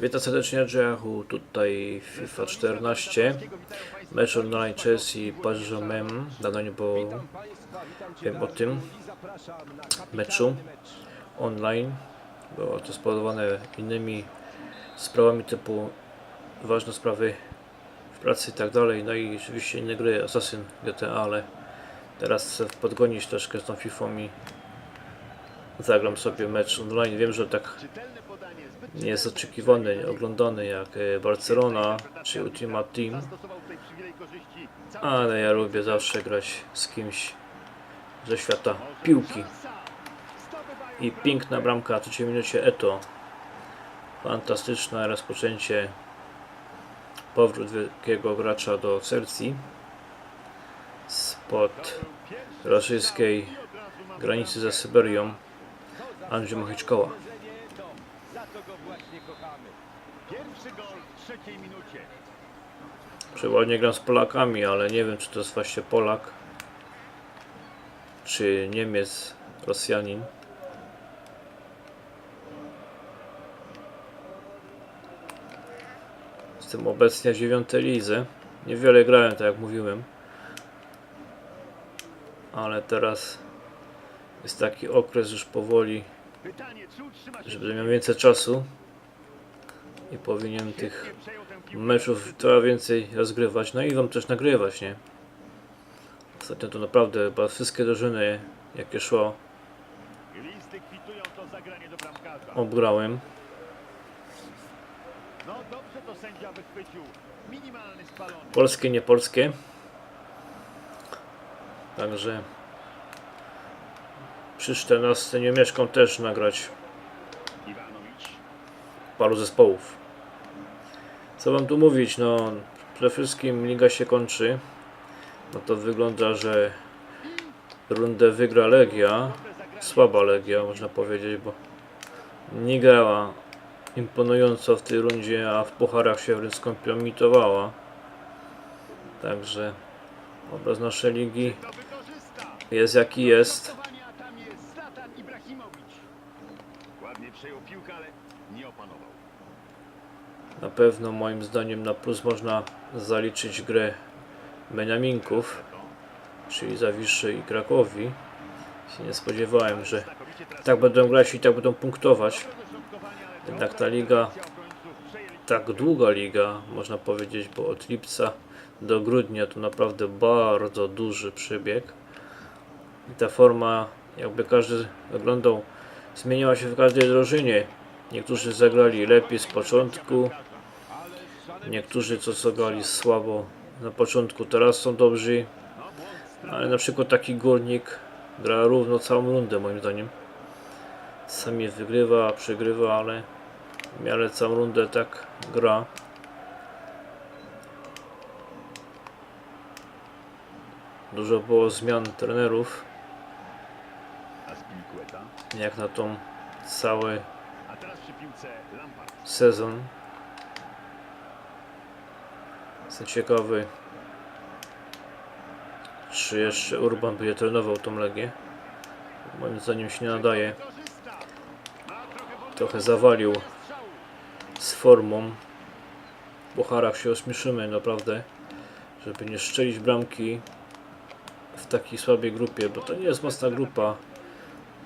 Witam serdecznie Jehu, tutaj FIFA 14 Mecz online Chelsea Paris Mem Dawno nie było wiem o tym meczu online. Było to spowodowane innymi sprawami typu ważne sprawy w pracy i tak dalej. No i oczywiście inne gry Assassin GTA, ale teraz chcę podgonić troszkę z tą FIFA i zagram sobie mecz online. Wiem, że tak nie jest oczekiwany, oglądany jak e, Barcelona czy Ultimate Team, ale ja lubię zawsze grać z kimś ze świata piłki. I piękna bramka w trzeciej minucie Eto. Fantastyczne rozpoczęcie. Powrót wielkiego gracza do Chelsea spod rosyjskiej granicy ze Syberią Andrzej Mochiczkoła. Za to go właśnie kochamy. Minucie. Przeważnie gram z Polakami, ale nie wiem czy to jest właśnie Polak czy Niemiec, Rosjanin. Jestem obecnie w dziewiątej lidze. Niewiele grałem, tak jak mówiłem. Ale teraz jest taki okres już powoli, czy że będę miał więcej czasu i powinien tych meczów trochę więcej rozgrywać, no i wam też nagrywać, nie? Ostatnio to naprawdę chyba wszystkie drużyny, jakie szło, obgrałem. Polskie, nie polskie. Także przy 14 nie mieszkam też nagrać paru zespołów. Co wam tu mówić, no przede wszystkim liga się kończy. No to wygląda, że rundę wygra Legia. Słaba Legia można powiedzieć, bo nie grała imponująco w tej rundzie, a w pucharach się wręcz skompromitowała. Także obraz naszej ligi jest jaki jest. Dostosowanie, a tam jest Zlatan Ibrahimowicz. Ładnie przejął piłkę, ale nie opanował. Na pewno moim zdaniem na plus można zaliczyć grę Beniaminków, czyli Zawiszy i Krakowi. Się nie spodziewałem, że tak będą grać i tak będą punktować. Jednak ta liga tak długa liga, można powiedzieć, bo od lipca do grudnia to naprawdę bardzo duży przebieg. I ta forma, jakby każdy oglądał, zmieniała się w każdej drużynie. Niektórzy zagrali lepiej z początku, niektórzy co zagrali słabo na początku, teraz są dobrzy. Ale na przykład taki górnik gra równo całą rundę moim zdaniem. Sami wygrywa, przegrywa, ale w miarę całą rundę tak gra. Dużo było zmian trenerów, jak na tą cały sezon. Jestem ciekawy, czy jeszcze Urban będzie trenował tą Legię. Moim zdaniem się nie nadaje. Trochę zawalił z formą. W Pucharach się ośmieszymy naprawdę, żeby nie szczelić bramki w takiej słabej grupie, bo to nie jest mocna grupa.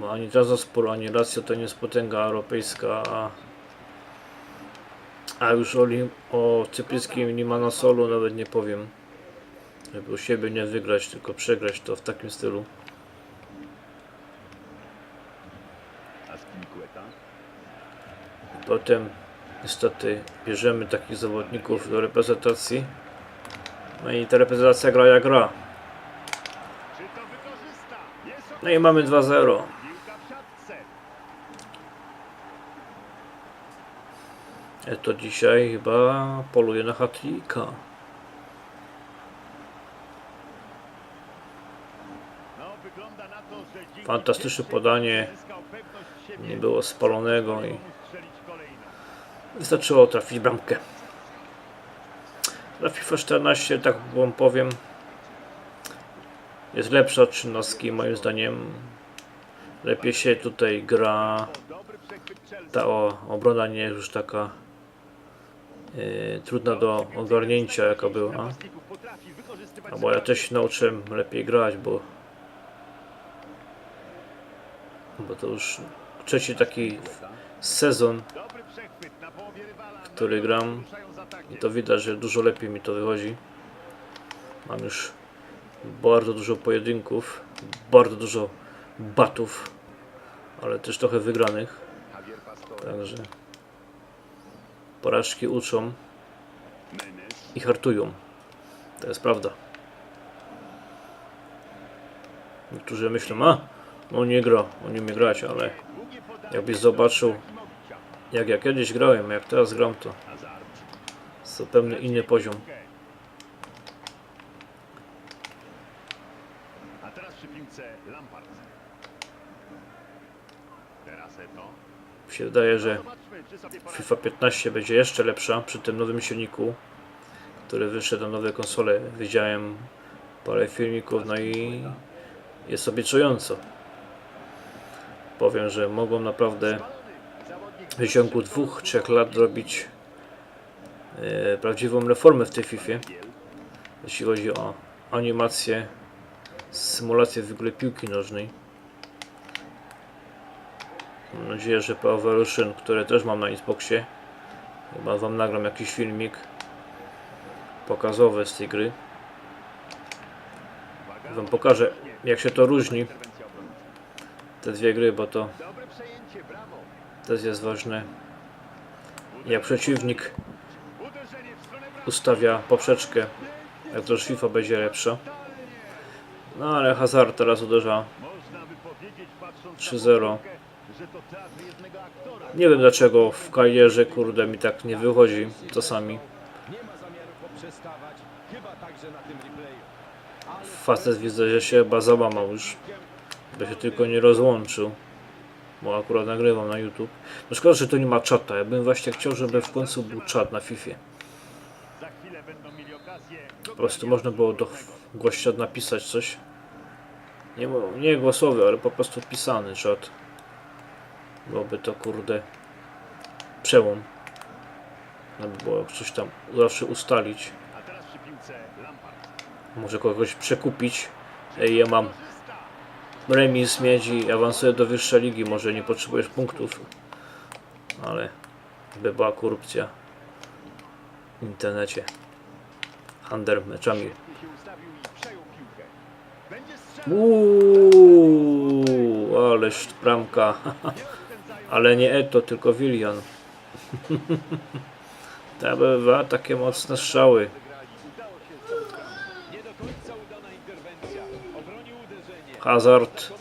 Bo ani Trabzonspor, ani Lazio to nie jest potęga europejska, a, a już o, o cypryjskim Limanasolu nawet nie powiem. Żeby u siebie nie wygrać, tylko przegrać to w takim stylu. Potem niestety bierzemy takich zawodników do reprezentacji. No i ta reprezentacja gra jak gra. No i mamy 2-0. Piłka w siatce. E to dzisiaj chyba poluje na hatlika. Fantastyczne podanie. Nie było spalonego i wystarczyło trafić bramkę. Na FIFA 14, tak wam powiem, jest lepsza od 13 moim zdaniem. Lepiej się tutaj gra. Ta obrona nie jest już taka yy, trudna do ogarnięcia jaka była. A bo ja też nauczyłem lepiej grać, bo bo to już trzeci taki sezon, który gram i to widać, że dużo lepiej mi to wychodzi. Mam już bardzo dużo pojedynków, bardzo dużo batów, ale też trochę wygranych, także porażki uczą i hartują. To jest prawda. Niektórzy myślą, a on nie gra, on nie umie grać, ale jakbyś zobaczył jak ja kiedyś grałem, jak teraz gram, to zupełnie inny poziom. A teraz przy piłce Lampard. Teraz Eto. Mi się wydaje, że FIFA 15 będzie jeszcze lepsza przy tym nowym silniku, który wyszedł na nowe konsole. Widziałem parę filmików, no i jest obiecująco. Powiem, że mogą naprawdę w ciągu dwóch, trzech lat robić e, prawdziwą reformę w tej FIFA, jeśli chodzi o animację, symulację w ogóle piłki nożnej. Mam nadzieję, że Evolution, które też mam na Xboxie, chyba wam nagram jakiś filmik pokazowy z tej gry. Wam pokażę jak się to różni, te dwie gry, bo to też jest ważne. Jak przeciwnik ustawia poprzeczkę, jak to FIFA będzie lepsza. No ale Hazard teraz uderza Można by powiedzieć, patrząc 3-0. To. Nie wiem dlaczego w karierze kurde mi tak nie wychodzi czasami. Facet widzę, że się chyba załamał już. By się tylko nie rozłączył. Bo akurat nagrywam na YouTube. No szkoda, że tu nie ma czata. Ja bym właśnie chciał, żeby w końcu był czat na okazję. Po prostu można było do gościa napisać coś. Nie, nie głosowy, ale po prostu pisany czat. Byłoby to kurde przełom. No by było coś tam zawsze ustalić. Może kogoś przekupić. Ej, ja mam remis miedzi awansuję do wyższej ligi. Może nie potrzebujesz punktów. Ale by była korupcja w internecie. Handel meczami. Uuu, ależ bramka. Ale nie Eto, tylko Willian. To bywa takie mocne strzały. Hazard.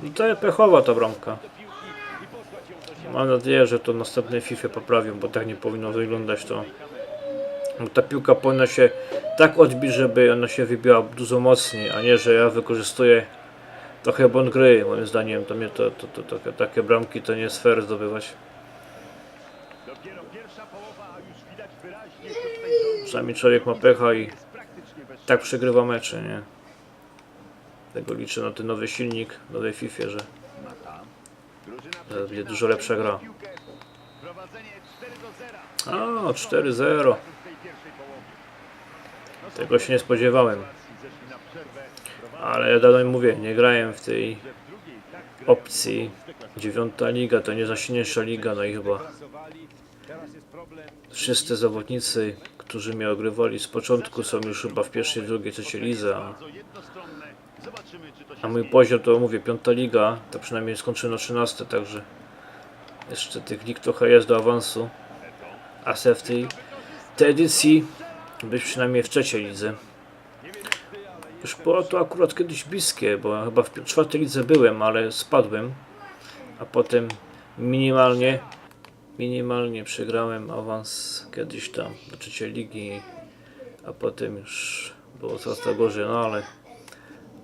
No to jest pechowa ta bramka. Mam nadzieję, że to następnej FIFA poprawią, bo tak nie powinno wyglądać to. Bo ta piłka powinna się tak odbić, żeby ona się wybiła dużo mocniej, a nie, że ja wykorzystuję trochę błąd gry. Moim zdaniem to mnie to, to, to, to, takie bramki to nie jest fair zdobywać. Czasami człowiek ma pecha i tak przegrywa mecze, nie? Tego liczę na ten nowy silnik, nowej FIFA, że To będzie dużo lepsza gra. piłkę. Prowadzenie 4 do 0. A, 4-0. W tej pierwszej połowie. No są Tego się nie spodziewałem. Ale ja dalej mówię, nie grałem w tej opcji. Dziewiąta liga to nie zasilniejsza liga, no i chyba wszyscy zawodnicy, którzy mnie ogrywali z początku są już chyba w pierwszej, drugiej, trzeciej lidze, a, mój poziom to mówię, piąta liga, to przynajmniej skończyłem na 13, także jeszcze tych lig trochę jest do awansu. A se w tej, tej edycji być przynajmniej w trzeciej lidze. Już było to akurat kiedyś bliskie, bo chyba w czwartej lidze byłem, ale spadłem. A potem minimalnie, minimalnie przegrałem awans kiedyś tam do trzeciej ligi. A potem już było coraz to gorzej, no ale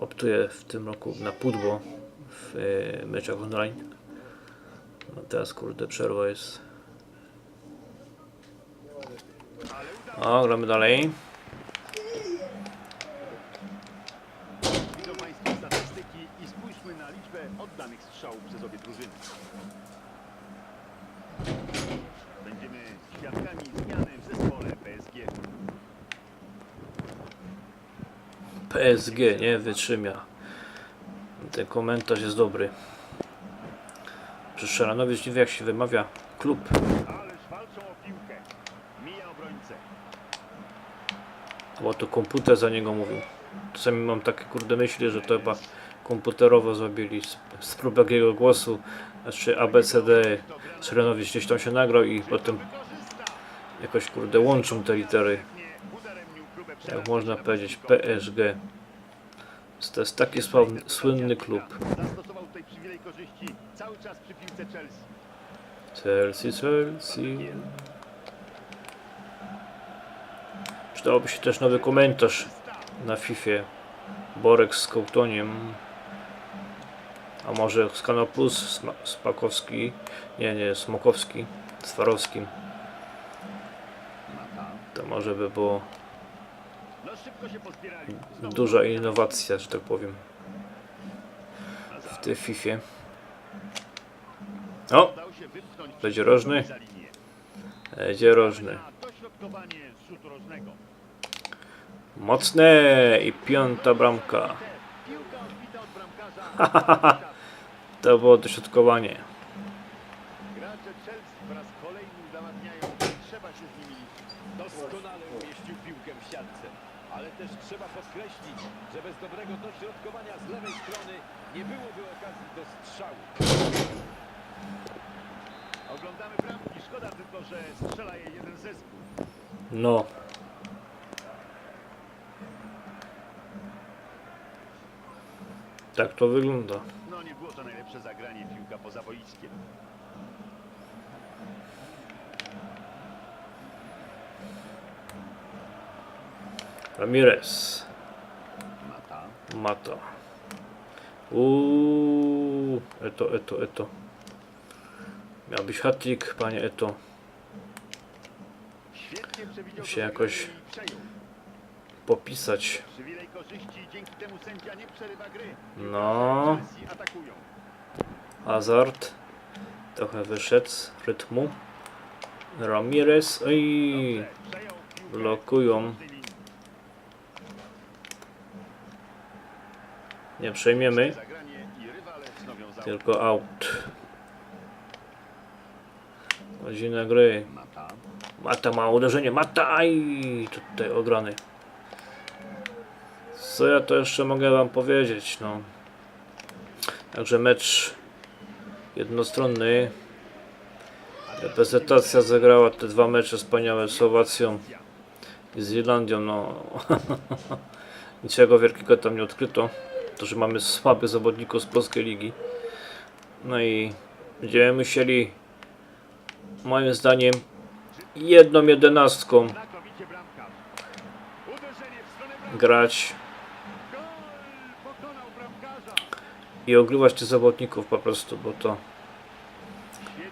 optuję w tym roku na pudło w e, meczach online. No teraz kurde przerwa jest. O, gramy dalej. PSG, nie? Wytrzymia. Ten komentarz jest dobry. Przeszelanowiec nie wie jak się wymawia klub. Bo to komputer za niego mówił. Czasami mam takie kurde myśli, że to chyba komputerowo zrobili z, z próbego głosu. Znaczy ABCD Szelanowiec gdzieś tam się nagrał i potem jakoś kurde łączą te litery. Jak można powiedzieć PSG. To jest taki sławny, słynny klub. Chelsea. Chelsea. Przydałoby się też nowy komentarz na FIFA. Borek z Kołtoniem. A może z Sma- Spakowski. Nie, nie, Smokowski. Z Farowskim. To może by było No szybko się pozbierali. Znowu duża innowacja, że tak powiem. W tej FIFA. O! Będzie rożny? Będzie rożny. Mocne i piąta bramka. To było dośrodkowanie. Gracze Chelsea po raz kolejny udowadniają, że trzeba się z nimi liczyć. Doskonale umieścił piłkę w siatce. Ale też trzeba podkreślić, że bez dobrego dośrodkowania z lewej strony nie byłoby okazji do strzału. Oglądamy bramki, szkoda tylko, że strzela je jeden zespół. No. Tak to wygląda. No nie było to najlepsze zagranie, piłka poza boiskiem. Ramirez. Mata. Mata. Uuu, Eto, Eto, Eto. Miał być hat-trick, panie Eto. To jakoś-. Popisać. No. Hazard. Trochę wyszedł z rytmu. Ramirez. Oj, blokują. z tej linii. Nie przejmiemy. I Tylko out. Godzina gry. Mata. Ma uderzenie. Mata! Aj! Tutaj ograny. Co ja to jeszcze mogę wam powiedzieć? No. Także mecz jednostronny. Reprezentacja zagrała te dwa mecze wspaniałe z Słowacją i z Irlandią. No. Niczego wielkiego tam nie odkryto. To, że mamy słabych zawodników z polskiej ligi. No i będziemy musieli moim zdaniem jedną jedenastką grać i ogrywać tych zawodników po prostu, bo to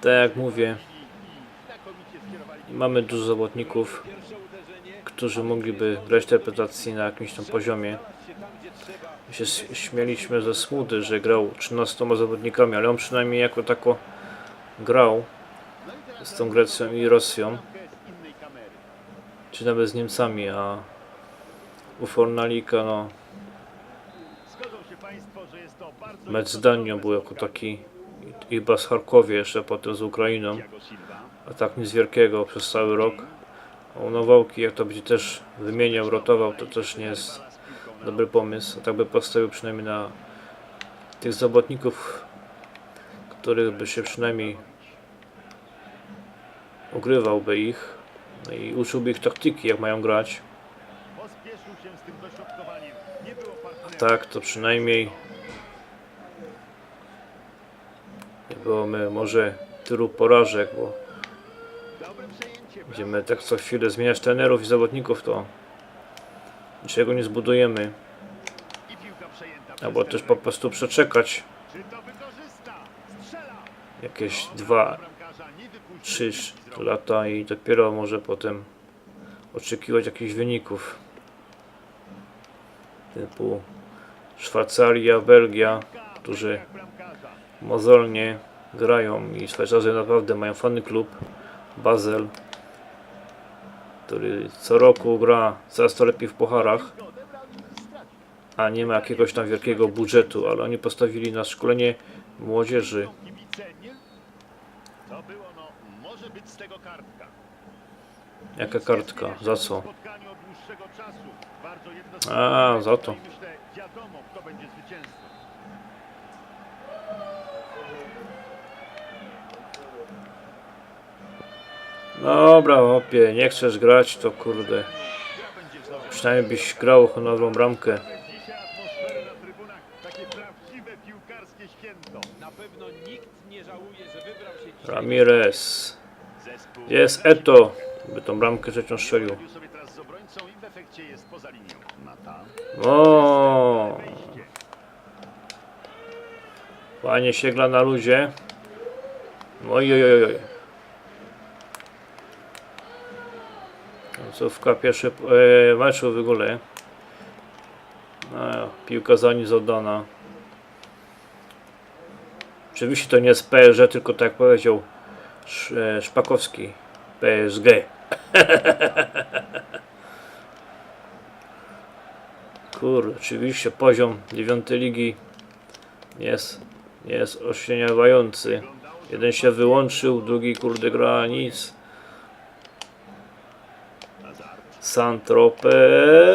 tak jak mówię, mamy dużo zawodników, którzy mogliby grać interpretacji na jakimś tam poziomie. Się śmieliśmy ze Smudy, że grał 13 zawodnikami, ale on przynajmniej jako tako grał z tą Grecją i Rosją, czy nawet z Niemcami, a u Fornalika no mecz z Danią był jako taki i- z Charkowie jeszcze potem z Ukrainą. A tak nic wielkiego przez cały rok. A u Nawałki, jak to będzie też wymieniał, rotował, to też nie jest dobry pomysł. Tak by postawił przynajmniej na tych zawodników, których by się przynajmniej ugrywałby ich no i uczyłby ich taktyki, jak mają grać. Tak, to przynajmniej nie byłoby może tylu porażek, bo będziemy tak co chwilę zmieniać trenerów i zawodników, to niczego nie zbudujemy. Albo też po prostu przeczekać jakieś Dobra, dwa, bramkarza nie wypuścił, trzy nie zrobił. lata i dopiero może potem oczekiwać jakichś wyników. Typu Szwajcaria, Belgia, którzy mozolnie grają i Szwajcarzy naprawdę mają fajny klub Basel, który co roku gra coraz to lepiej w pucharach. A nie ma jakiegoś tam wielkiego budżetu, ale oni postawili na szkolenie młodzieży. No, może być z tego kartka. Jaka kartka? Za co? A, za to. Dobra, opie, nie chcesz grać, to kurde. Przynajmniej byś grał honorową bramkę. Ramirez. Jest Eto, by tą bramkę trzecią strzelił. O. Panie siegla na luzie. Oj, oj, oj, oj. Końcówka pierwszy e, meczu w ogóle. No, piłka za nic oddana. Oczywiście to nie jest PSG, tylko tak powiedział e, Szpakowski. PSG. Kurde, oczywiście poziom dziewiątej ligi jest, jest ośmieniający. Jeden się wyłączył, drugi kurde gra nic. Santrope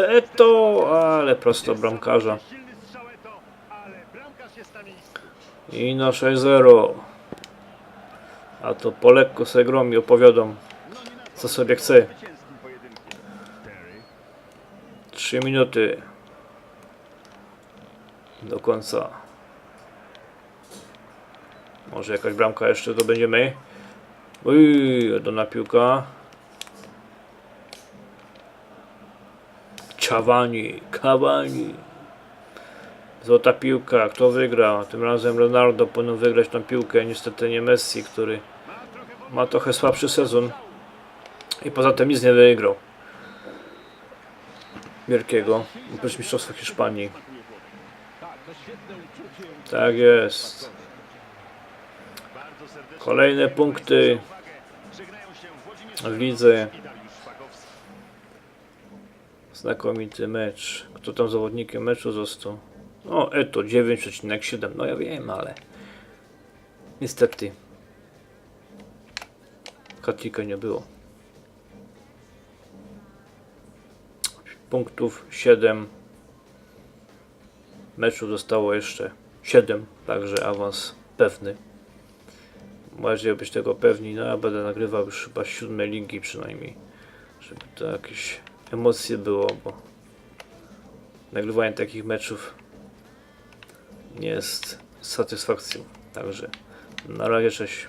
Eto, ale prosto bramkarza. I na 6-0. A to po lekko se grom i opowiadam, co sobie chce. zwycięskim pojedynkiem. Terry. 3 minuty do końca. Może jakaś bramka jeszcze to będziemy. Uj, dona piłka. Cavani, Cavani. Złota piłka, kto wygra? Tym razem Ronaldo powinien wygrać tą piłkę, niestety nie Messi, który Ma trochę słabszy sezon i poza tym nic nie wygrał wielkiego oprócz mistrzostwa Hiszpanii Tak, jest kolejne punkty w lidze. Znakomity mecz. Kto tam zawodnikiem meczu został? O Eto 9,7 no ja wiem ale niestety Katika nie było. Punktów 7 meczu zostało jeszcze 7 także awans pewny. Bardziej być tego pewni, no ja będę nagrywał już chyba z siódmej ligi przynajmniej żeby to jakieś emocje było, bo nagrywanie takich meczów nie jest satysfakcją. Także na razie cześć.